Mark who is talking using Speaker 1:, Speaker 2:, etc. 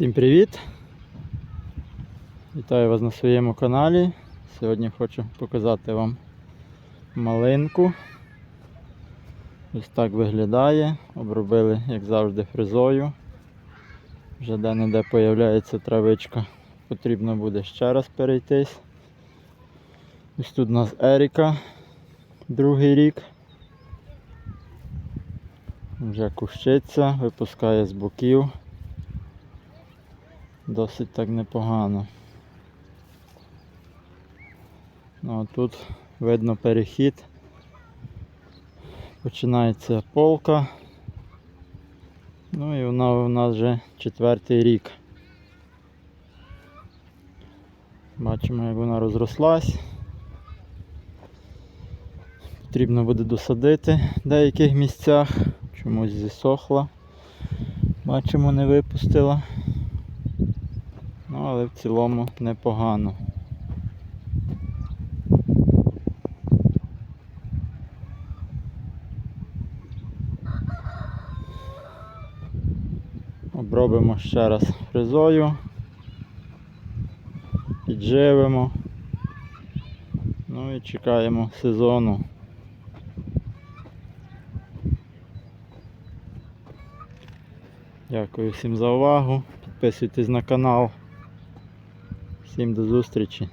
Speaker 1: Всім привіт! Вітаю вас на своєму каналі. Сьогодні хочу показати вам малинку. Ось так виглядає. Обробили, як завжди, фрезою. Вже де-не-де появляється травичка. Потрібно буде ще раз перейтись. Ось тут у нас Еріка, другий рік. Вже кущиться, випускає з боків. Досить так непогано. Ну, а тут видно перехід. Починається полка. Ну і вона у нас вже четвертий рік. Бачимо, як вона розрослась. Потрібно буде досадити в деяких місцях. Чомусь зісохла. Бачимо, не випустила. Ну, але в цілому непогано. Обробимо ще раз фрезою. Підживимо. Ну і чекаємо сезону. Дякую всім за увагу. Підписуйтесь на канал. Всім до зустрічі.